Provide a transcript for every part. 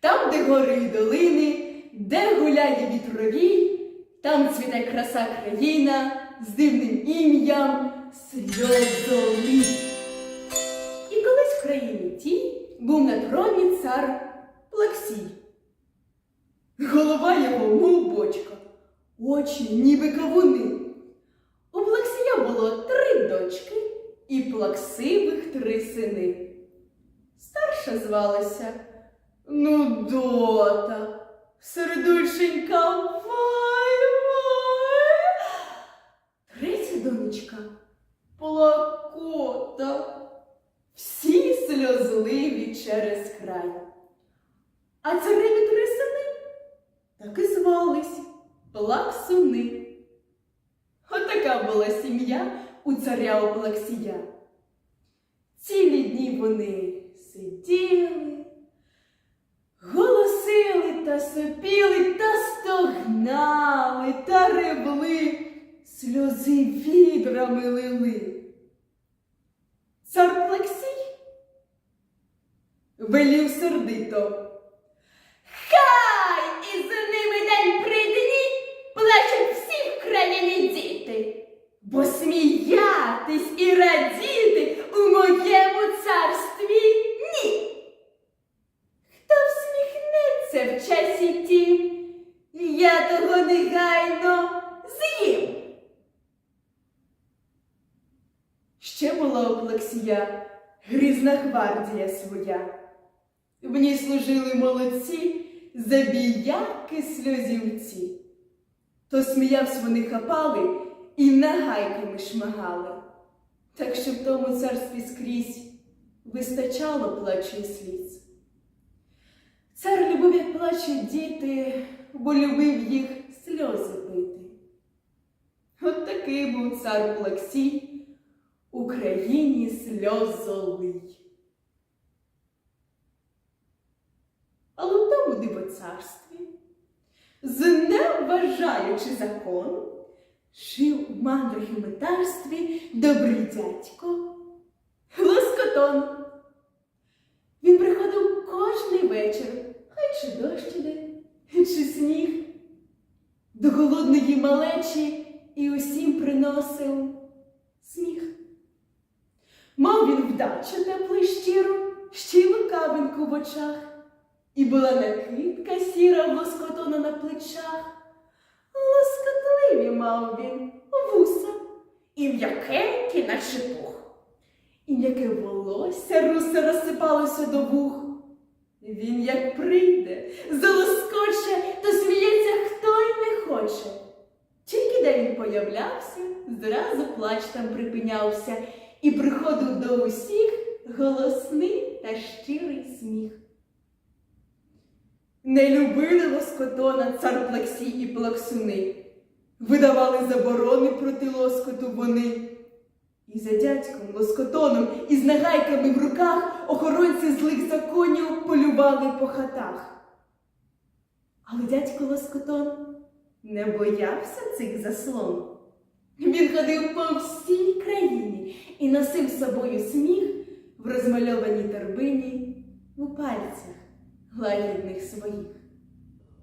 Там, де гори і долини, де гуляє вітровій, там цвіте краса країна з дивним ім'ям Сльозолий. І колись в країні тій був на троні цар Плаксій. Голова його, мов бочка, очі, ніби кавуни. У Плаксія було три дочки і плаксивих три сини. Старша звалася Нудота, сердюченька вай вай. Третя донечка плакота. Всі сльозливі через край. А цареві три сини так і звались плаксуни. Отака була сім'я у царя Оплаксія. Цілі дні вони сиділи, відрами лили. Цар Плексій велів сердито. Хай із ними день при дні плачуть всі в країні діти, бо сміятись і радіти у моєму царстві ні. Хто всміхнеться в часі тім, я того негайно з'їм. Ще була у Плаксія грізна гвардія своя. В ній служили молодці, забіяки сльозівці. То сміявсь вони хапали і нагайками шмагали. Так що в тому царстві скрізь вистачало плачу сліз. Цар любив, як плачуть діти, бо любив їх сльози пити. От такий був цар Плаксій, Україні сльозолий. Але в тому дивоцарстві, зневажаючи закон, жив в мандрах і метарстві добрий дядько Лоскотон. Він приходив кожний вечір, хай чи дощ іде, чи сніг, до голодної малечі і усім приносив сміх. Мав він вдачу теплу й щиру, ще й в очах, і була накидка сіра лоскотона на плечах. Лоскотливі мав він вуса, і м'якенькі, наче пух. І м'яке волосся русе розсипалося до вух. Він як прийде, залоскоче, то сміється хто й не хоче. Тільки де він появлявся, зразу плач там припинявся і приходив до усіх голосний та щирий сміх. Не любили лоскотона цар Плаксій і плаксуни, видавали заборони проти лоскоту вони. І за дядьком лоскотоном із нагайками в руках охоронці злих законів полювали по хатах. Але дядько Лоскотон не боявся цих заслон. Він ходив по всій країні і носив з собою сміх в розмальованій торбині у пальцях лагідних своїх.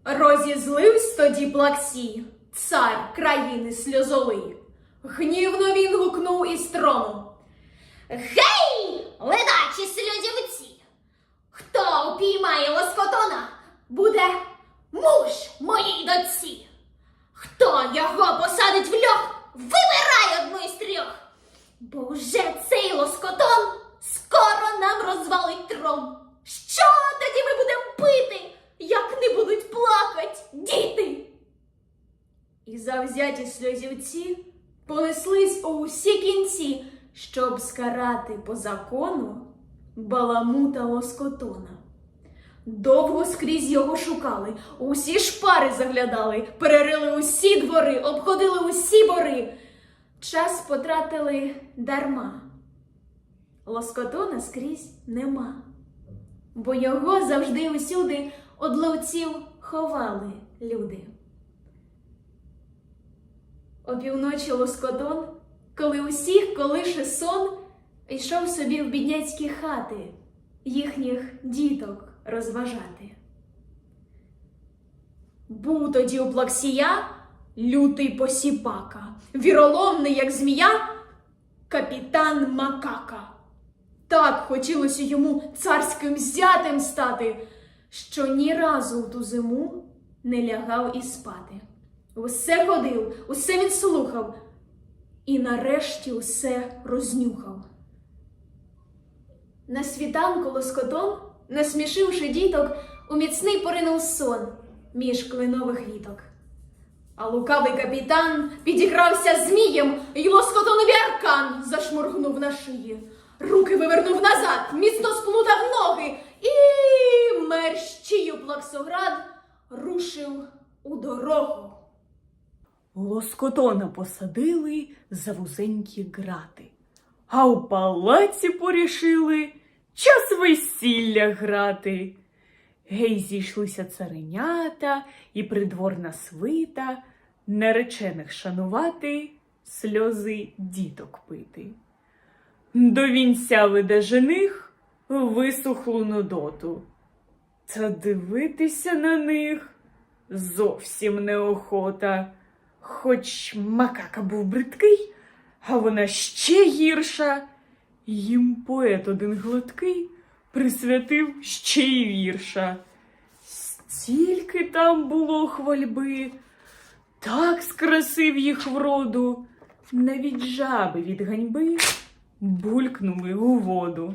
Розізливсь тоді Плаксій, цар країни сльозоли. Гнівно він гукнув із трону. Гей, ледачі сльозівці! Хто упіймає лоскотона, буде муж моїй дочці. Хто його посадить в льох, вибирай одну із трьох. Бо вже цей лоскотон скоро нам розвалить трон. Що тоді ми будемо пити, як не будуть плакать діти? І завзяті сльозівці понеслись у усі кінці, щоб скарати по закону баламута лоскотона. Довго скрізь його шукали, усі шпари заглядали, перерили усі двори, обходили усі бори. Час потратили дарма. Лоскотона скрізь нема, бо його завжди усюди од ловців ховали люди. Опівночі лоскотон, коли усіх колише сон, йшов собі в бідняцькі хати їхніх діток розважати. Був тоді у Плаксія лютий посіпака, віроломний, як змія, капітан Макака. Так хотілося йому царським зятем стати, що ні разу у ту зиму не лягав і спати. Усе ходив, усе він слухав, і нарешті усе рознюхав. На світанку лоскотон, насмішивши діток, у міцний поринув сон між кленових віток. А лукавий капітан підігрався змієм, й лоскотонові аркан зашморгнув на шиї. Руки вивернув назад, міцно сплутав ноги і мерщію плаксоград рушив у дорогу. Лоскотона посадили за вузенькі грати, а у палаці порішили час весілля грати. Гей, зійшлися царенята і придворна свита, наречених шанувати, сльози діток пити. До вінця веде жених висохлу нудоту. Та дивитися на них зовсім неохота. Хоч макака був бридкий, а вона ще гірша. Їм поет один гладкий присвятив ще й вірша. Стільки там було хвальби, так скрасив їх вроду, навіть жаби від ганьби булькнули у воду.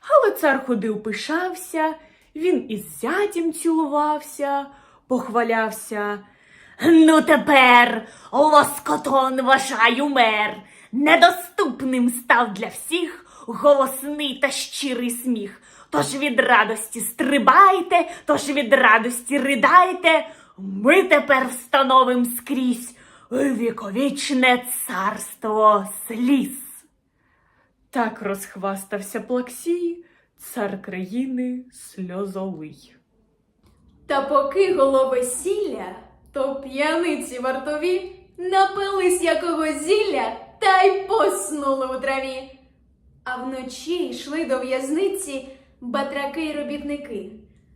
Але цар ходив пишався, він із зятям цілувався, похвалявся. Ну тепер лоскотон вважаю мер, недоступним став для всіх голосний та щирий сміх. Тож від радості стрибайте, тож від радості ридайте. Ми тепер встановим скрізь віковічне царство сліз. Так розхвастався Плаксій, цар країни сльозовий. Та поки голо весілля, то п'яниці вартові напились якогось зілля та й поснули у траві. А вночі йшли до в'язниці батраки й робітники,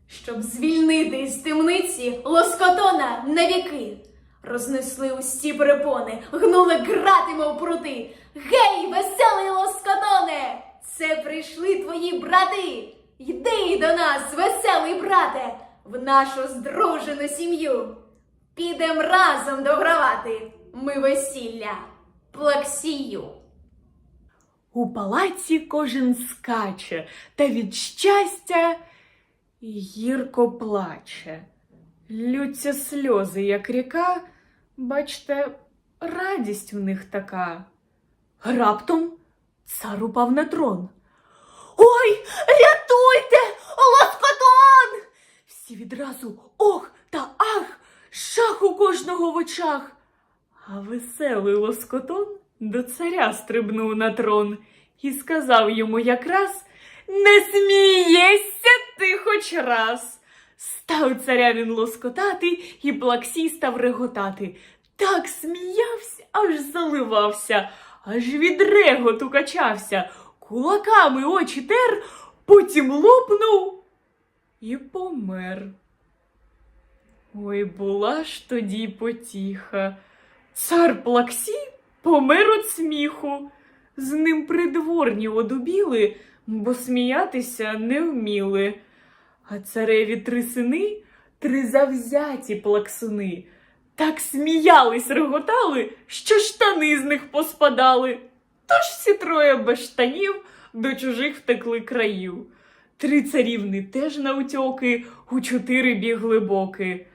щоб звільнити із темниці лоскотона навіки. Рознесли усі перепони, гнули грати, мов прути. Гей, веселий лоскотоне! Це прийшли твої брати. Йди до нас, веселий брате, в нашу здружену сім'ю. Підем разом догравати ми весілля плаксію. У палаці кожен скаче, та від щастя гірко плаче. Лються сльози, як ріка, бачте, радість в них така. Раптом цар упав на трон. Ой, рятуйте, лоскотон! Всі відразу ох та ах, шах у кожного в очах. А веселий лоскотон до царя стрибнув на трон і сказав йому якраз Не смієшся ти хоч раз. Став царя він лоскотати, і плаксій став реготати. Так сміявся, аж заливався, аж від реготу качався, кулаками очі тер, потім лопнув і помер. Ой, була ж тоді потіха. Цар Плаксій помер від сміху. З ним придворні одубіли, бо сміятися не вміли. А цареві три сини, три завзяті плаксуни, так сміялись, реготали, що штани з них поспадали. Тож всі троє без штанів до чужих втекли країв. Три царівни теж навтьоки, у чотири бігли боки.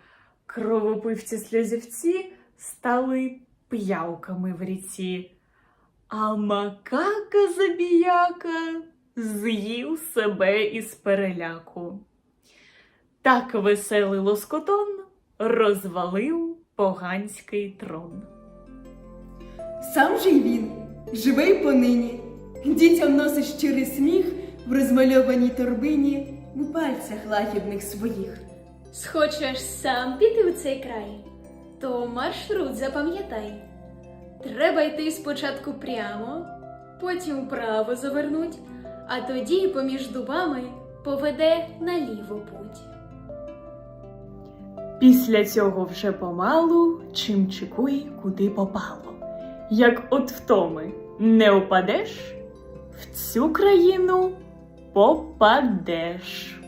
Кровопивці сльозівці стали п'явками в ріці, а макака забіяка з'їв себе із переляку. Так веселий лоскотон розвалив поганський трон. Сам же й він, живий понині, дітям носить щирий сміх в розмальованій торбині у пальцях лагідних своїх. Схочеш сам піти в цей край, то маршрут запам'ятай. Треба йти спочатку прямо, потім вправо завернуть, а тоді поміж дубами поведе наліво путь. Після цього вже помалу чимчикуй куди попало. Як от втоми не упадеш, в цю країну попадеш.